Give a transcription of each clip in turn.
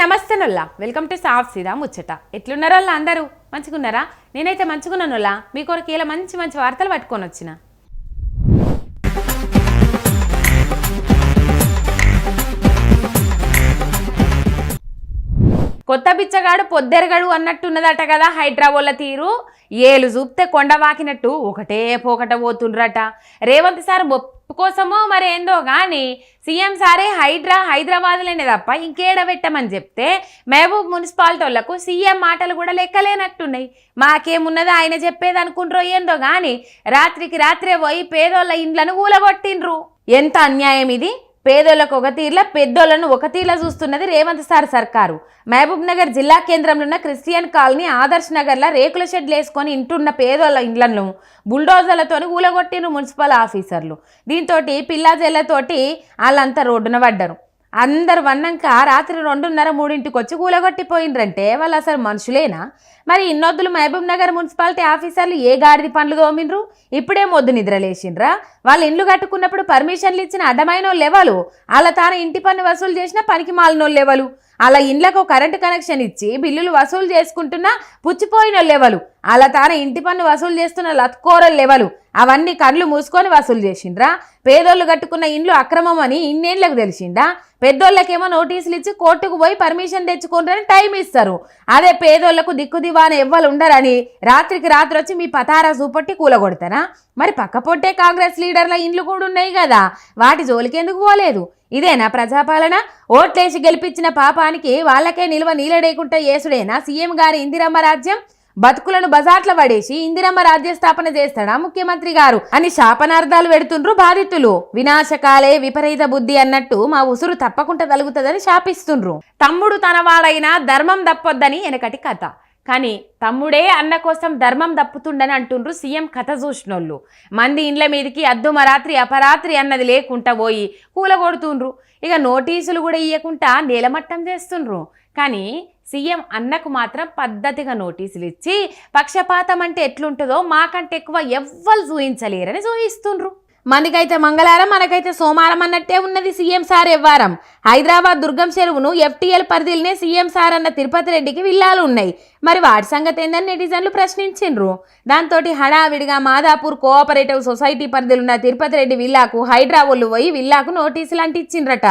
నమస్తే నొల్లా. Welcome to సాఫ్ సీదా ముచ్చట. ఎట్లున్నారో వాళ్ళ అందరూ? మంచిగున్నారా? నేనైతే మంచిగున్నాను నొల్లా. మీ కొరకు ఇలా మంచి మంచి వార్తలు పట్టుకొని వచ్చిన. కొత్త బిచ్చగాడు పొద్దెరగడు అన్నట్టున్నదట కదా హైదరాబాద్ల తీరు. ఏలు చూపితే కొండ వాకినట్టు ఒకటే పోకట పోతుండ్రట. రేవంత్ సార్ కోసమో మరేందో కానీ సీఎం సారే హైడ్రా హైదరాబాద్లోనే తప్ప ఇంకేడ పెట్టమని చెప్తే మహబూబ్ మున్సిపాలిటీ వాళ్ళకు సీఎం మాటలు కూడా లెక్కలేనట్టున్నాయి. మాకేమున్నదో ఆయన చెప్పేది అనుకుంటారో ఏందో కానీ రాత్రికి రాత్రే పోయి పేదోళ్ళ ఇండ్లను కూలగొట్టిండ్రు ఎంత అన్యాయం ఇది? పేదోళ్ళకు ఒక తీర్ల పెద్దోళ్ళను ఒక తీర్ల చూస్తున్నది రేవంత్ సార్ సర్కారు. మహబూబ్ నగర్ జిల్లా కేంద్రంలో ఉన్న క్రిస్టియన్ కాలనీ ఆదర్శ్ నగర్లో రేకుల షెడ్లు వేసుకొని ఇంటున్న పేదోళ్ళ ఇండ్లను బుల్డోజర్లతో కూలగొట్టిన మున్సిపల్ ఆఫీసర్లు. దీంతో పిల్లాజేళ్ళతోటి వాళ్ళంతా రోడ్డున పడ్డారు. అందరు వన్నాక రాత్రి రెండున్నర మూడింటికి వచ్చి కూలగొట్టిపోయిండ్రంటే వాళ్ళు అసలు మనుషులేనా? మరి ఇన్నొద్దులు మహబూబ్ నగర్ మున్సిపాలిటీ ఆఫీసర్లు ఏ గాడిది పనులు తోమిండ్రు? ఇప్పుడే మొద్దు నిద్రలేసిండ్రా. వాళ్ళు ఇండ్లు కట్టుకున్నప్పుడు పర్మిషన్లు ఇచ్చిన అడ్డమైన వాళ్ళు అలా వాళ్ళ తాను ఇంటి పన్ను వసూలు చేసిన పనికి మాలిన లెవలు అలా ఇండ్లకు కరెంటు కనెక్షన్ ఇచ్చి బిల్లులు వసూలు చేసుకుంటున్న పుచ్చిపోయిన లెవలు అలా తాను ఇంటి పన్ను వసూలు చేస్తున్న లత్కోర లెవలు అవన్నీ కళ్ళు మూసుకొని వసూలు చేసిండ్రా. పేదోళ్ళు కట్టుకున్న ఇండ్లు అక్రమం అని ఇన్నేళ్ళకు తెలిసిండా పెద్దోళ్ళకేమో నోటీసులు ఇచ్చి కోర్టుకు పోయి పర్మిషన్ తెచ్చుకుంటారని టైం ఇస్తారు. అదే పేదోళ్ళకు దిక్కు దివాన ఎవ్వరు ఉండరని రాత్రికి రాత్రి వచ్చి మీ పతారా చూపట్టి కూలగొడతారా? మరి పక్కపొట్టే కాంగ్రెస్ లీడర్ల ఇండ్లు కూడా ఉన్నాయి కదా. వాటి జోలికెందుకు పోలేదు? ఇదేనా ప్రజాపాలన? ఓట్లేసి గెలిపించిన పాపానికి వాళ్ళకే నిల్వ నీలడేకుంటే యేసుడేనా? సీఎం గారి ఇందిరమ్మ రాజ్యం? బతుకులను బజాట్ల పడేసి ఇందిరమ్మ రాజ్య స్థాపన చేస్తాడా ముఖ్యమంత్రి గారు అని శాపనార్థాలు పెడుతుండ్రు బాధితులు. వినాశకాలే విపరీత బుద్ధి అన్నట్టు మా ఉసురు తప్పకుండా తలుగుతుందని శాపిస్తుండ్రు. తమ్ముడు తనవాడైనా ధర్మం తప్పొద్దని వెనకటి కథ. కానీ తమ్ముడే అన్న కోసం ధర్మం దప్పుతుండని అంటుండ్రు సీఎం కథ చూసినోళ్ళు. మంది ఇండ్ల మీదకి అద్దుమరాత్రి అపరాత్రి అన్నది లేకుండా పోయి కూలగొడుతుండ్రు. ఇక నోటీసులు కూడా ఇవ్వకుండా నేలమట్టం చేస్తుండ్రు. కానీ సీఎం అన్నకు మాత్రం పద్ధతిగా నోటీసులు ఇచ్చి పక్షపాతం అంటే ఎట్లుంటుందో మాకంటే ఎక్కువ ఎవ్వరు చూయించలేరని చూయిస్తుండ్రు మనకైతే మంగళవారం మనకైతే సోమవారం అన్నట్టే ఉన్నది సీఎం సార్ ఎవ్వారం హైదరాబాద్ దుర్గం చెరువును ఎఫ్టీఎల్ పరిధిలోనే సీఎం సార్ అన్న తిరుపతి రెడ్డికి విల్లాలు ఉన్నాయి. మరి వాటి సంగతి ఏందని నెటిజన్లు ప్రశ్నించిండ్రు. దాంతో హడావిడిగా మాదాపూర్ కోఆపరేటివ్ సొసైటీ పరిధిలో ఉన్న తిరుపతి రెడ్డి విల్లాకు హైదరాబాద్లు పోయి విల్లాకు నోటీసులు అంటిచ్చిండ్రట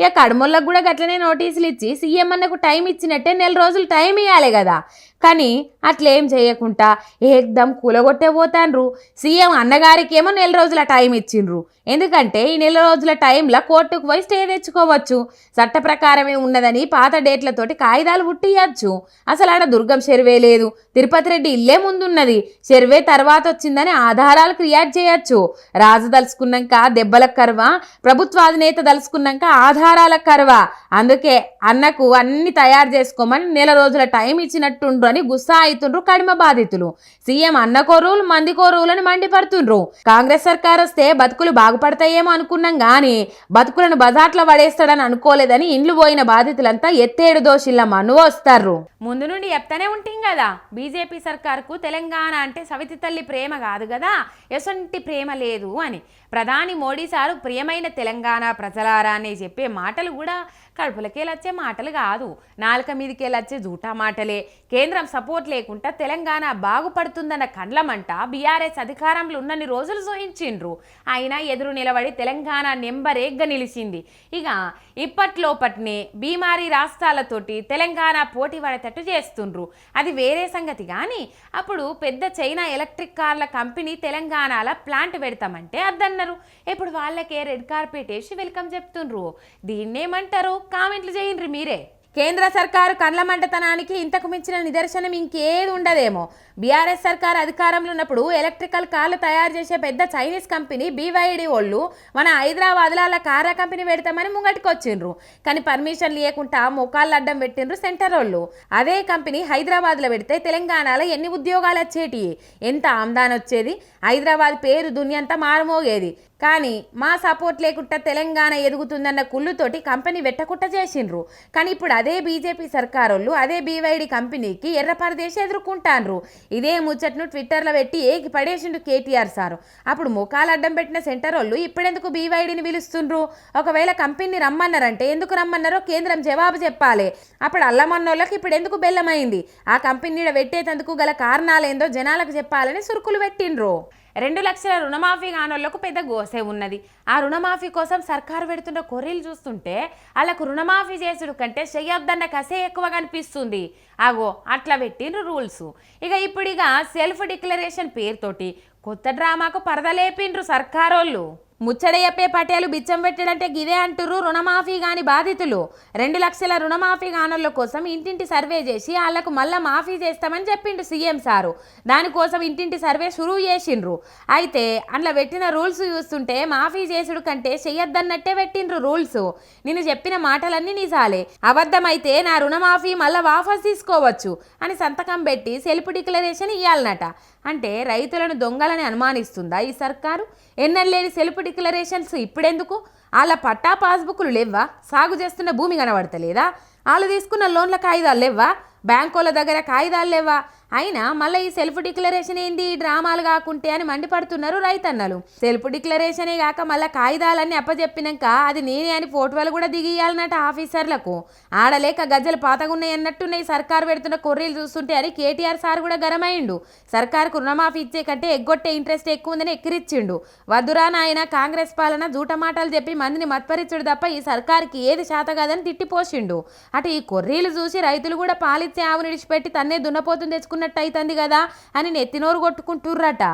ఇక కడమొల్లకు కూడా గట్లనే నోటీసులు ఇచ్చి సీఎం అన్నకు టైం ఇచ్చినట్టే నెల రోజులు టైం ఇవ్వాలి కదా. కానీ అట్లేం చేయకుండా ఏకదం కూలగొట్టే పోతాండ్రు. సీఎం అన్నగారికి ఏమో నెల రోజుల టైం ఇచ్చిండ్రు. ఎందుకంటే ఈ నెల రోజుల టైంలో కోర్టుకు పోయి స్టే తెచ్చుకోవచ్చు. చట్ట ప్రకారమే ఉన్నదని పాత డేట్లతోటి కాగితాలు పుట్టియచ్చు అసలు ఆడ దుర్గం చెరువే లేదు. తిరుపతి రెడ్డి ఇల్లే ముందున్నది. చెరువే తర్వాత వచ్చిందని ఆధారాలు క్రియేట్ చేయొచ్చు. రాజు దలుచుకున్నాక దెబ్బల కరువ ప్రభుత్వ అధినేత దలుచుకున్నాక ఆధారాల కరువ. అందుకే అన్నకు అన్ని తయారు చేసుకోమని నెల రోజుల టైం ఇచ్చినట్టుండ్రు అని గుస్సా అవుతుండ్రు కడిమ బాధితులు. సీఎం అన్నకో రూల్ మందికో రూల్ అని మండిపడుతుండ్రు. కాంగ్రెస్ సర్కార్ వస్తే బతుకులు బాగా బాగుపడతాయేమో అనుకున్నాం కానీ బతుకులను బజార్లో పడేస్తాడని అనుకోలేదని ఇండ్లు పోయిన బాధితులంతా ఎత్తేడు దోషిల్ల మను వస్తారు. ముందు నుండి చెప్తానే ఉంటాం కదా బీజేపీ సర్కార్కు తెలంగాణ అంటే సవితి తల్లి ప్రేమ కాదు కదా ఎసొంటి ప్రేమ లేదు అని. ప్రధాని మోడీ సారు ప్రియమైన తెలంగాణ ప్రజలారా అని చెప్పే మాటలు కూడా కడుపులకేలొచ్చే మాటలు కాదు. నాలుక మీదకేలొచ్చే జూటా మాటలే. కేంద్రం సపోర్ట్ లేకుండా తెలంగాణ బాగుపడుతుందన్న కండ్లమంట బీఆర్ఎస్ అధికారంలో ఉన్నన్ని రోజులు సూహించిండ్రు అయినా ఎదురు నిలబడి తెలంగాణ నెంబరేగ్గా నిలిచింది. ఇక ఇప్పట్లోపట్నే బీమారీ రాష్ట్రాలతోటి తెలంగాణ పోటీ పడేటట్టు చేస్తుండ్రు. అది వేరే సంగతి కానీ అప్పుడు పెద్ద చైనా ఎలక్ట్రిక్ కార్ల కంపెనీ తెలంగాణల ప్లాంట్ పెడతామంటే అద్దన్నారు. ఇప్పుడు వాళ్ళకే రెడ్ కార్పెట్ వేసి వెల్కమ్ చెప్తుండ్రు. దీన్నేమంటారు? కామెంట్లు చేయండి మీరే. కేంద్ర సర్కారు కండ్ల మంటతనానికి ఇంతకు మించిన నిదర్శనం ఇంకేది ఉండదేమో. బీఆర్ఎస్ సర్కార్ అధికారంలో ఉన్నప్పుడు ఎలక్ట్రికల్ కార్లు తయారు చేసే పెద్ద చైనీస్ కంపెనీ బీవైడి వాళ్ళు మన హైదరాబాద్లో అలా కార్ల కంపెనీ పెడతామని ముంగటికొచ్చిండ్రు. కానీ పర్మిషన్ లేకుండా మొకాళ్ళు అడ్డం పెట్టిండ్రు సెంటర్ వాళ్ళు అదే కంపెనీ హైదరాబాద్లో పెడితే తెలంగాణలో ఎన్ని ఉద్యోగాలు వచ్చేటి? ఎంత ఆమ్దాన్ వచ్చేది? హైదరాబాద్ పేరు దునియంతా మారుమోగేది. కానీ మా సపోర్ట్ లేకుండా తెలంగాణ ఎదుగుతుందన్న కుళ్ళుతోటి కంపెనీ వెట్టకుట్ట చేసిండ్రు. కానీ ఇప్పుడు అదే బీజేపీ సర్కారోళ్ళు అదే బీవైడి కంపెనీకి ఎర్ర పరదేశి ఎదుర్కొంటాన్రు. ఇదే ముచ్చట్ను ట్విట్టర్లో పెట్టి ఏకి పడేసిండు కేటీఆర్ సారు. అప్పుడు ముఖాలు అడ్డం పెట్టిన సెంటర్ వాళ్ళు ఇప్పుడెందుకు బీవైడిని పిలుస్తుండ్రు? ఒకవేళ కంపెనీని రమ్మన్నారంటే ఎందుకు రమ్మన్నారో కేంద్రం జవాబు చెప్పాలి. అప్పుడు అల్లమన్నోళ్ళకి ఇప్పుడు ఎందుకు బెల్లమైంది? ఆ కంపెనీ పెట్టేటందుకు గల కారణాలేందో జనాలకు చెప్పాలని సురుకులు పెట్టిండ్రు. రెండు లక్షల రుణమాఫీ కానోళ్ళకు పెద్ద గోసే ఉన్నది. ఆ రుణమాఫీ కోసం సర్కారు పెడుతున్న కొర్రీలు చూస్తుంటే వాళ్ళకు రుణమాఫీ చేసుడు కంటే చెయ్యొద్దన్న కసే ఎక్కువ కనిపిస్తుంది. ఆగో అట్లా పెట్టిండ్రు రూల్స్. ఇక ఇప్పుడు ఇక సెల్ఫ్ డిక్లరేషన్ పేరుతోటి కొత్త డ్రామాకు పరదలేపిండ్రు సర్కారోళ్ళు. ముచ్చడయ్యప్పే పటేలు బిచ్చం పెట్టడంటే గిదే అంటుర్రు రుణమాఫీ కాని బాధితులు. రెండు లక్షల రుణమాఫీ కానోళ్ళ కోసం ఇంటింటి సర్వే చేసి వాళ్ళకు మళ్ళా మాఫీ చేస్తామని చెప్పిండు సీఎం సారు. దానికోసం ఇంటింటి సర్వే షురూ చేసిండ్రు. అయితే అందులో పెట్టిన రూల్స్ చూస్తుంటే మాఫీ చేసుడు కంటే చెయ్యొద్దన్నట్టే పెట్టిండ్రు రూల్స్. నేను చెప్పిన మాటలన్నీ నిజాలే. అబద్ధమైతే నా రుణమాఫీ మళ్ళా వాపస్ తీసుకోవచ్చు అని సంతకం పెట్టి సెల్ఫ్ డిక్లరేషన్ ఇవ్వాలన్నట అంటే రైతులను దొంగలని అనుమానిస్తుందా ఈ సర్కారు? ఎన్నెల్లేని సెల్ఫ్ డిక్లరేషన్స్ ఇప్పుడెందుకు? వాళ్ళ పట్టా పాస్బుక్లు లేవా సాగు చేస్తున్న భూమి కనబడతలేదా? వాళ్ళు తీసుకున్న లోన్ల కాయిదాలు లేవా బ్యాంకోల దగ్గర కాగితాలు లేవా? అయినా మళ్ళీ ఈ సెల్ఫ్ డిక్లరేషన్ ఏంది? ఈ డ్రామాలు కాకుంటే అని మండిపడుతున్నారు రైతన్నలు. సెల్ఫ్ డిక్లరేషనే కాక మళ్ళీ కాగితాలన్నీ అప్పచెప్పినాక అది నేనే అని ఫోటోలు కూడా దిగియాలన్నట ఆఫీసర్లకు. ఆడలేక గజ్జలు పాతగున్నాయి అన్నట్టున్నాయి సర్కారు పెడుతున్న కొర్రీలు చూస్తుంటే అని కేటీఆర్ సార్ కూడా గరమైండు సర్కార్కు రుణమాఫీ ఇచ్చే కంటే ఎగ్గొట్టే ఇంట్రెస్ట్ ఎక్కువ ఉందని ఎక్కిరిచ్చిండు. వద్దురా నాయన కాంగ్రెస్ పాలన జూటమాటలు చెప్పి మందిని మత్పరిచుడు తప్ప ఈ సర్కార్కి ఏది శాత కాదని తిట్టిపోసిండు. అటు ఈ కొర్రీలు చూసి రైతులు కూడా పాలిచ్చే ఆవుని విడిచిపెట్టి తన్నే దున్నపోతుని తెచ్చుకున్నట్టు అవుతుంది కదా అని నెత్తినోరు కొట్టుకుంటుర్రట.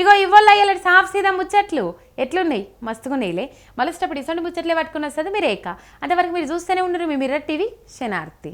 ఇగో ఇవ్వల్ల ఇలాంటి సాఫ్ సీదా ముచ్చట్లు. ఎట్లున్నాయి? మస్తుగున్నాయిలే. మళ్ళీ ఇష్టపడి ఇసంటి ముచ్చట్లే పట్టుకుని వస్తుంది మీరు ఏక అంతవరకు మీరు చూస్తూనే ఉండరు మీ మిర్రర్ టీవీ శనార్తి.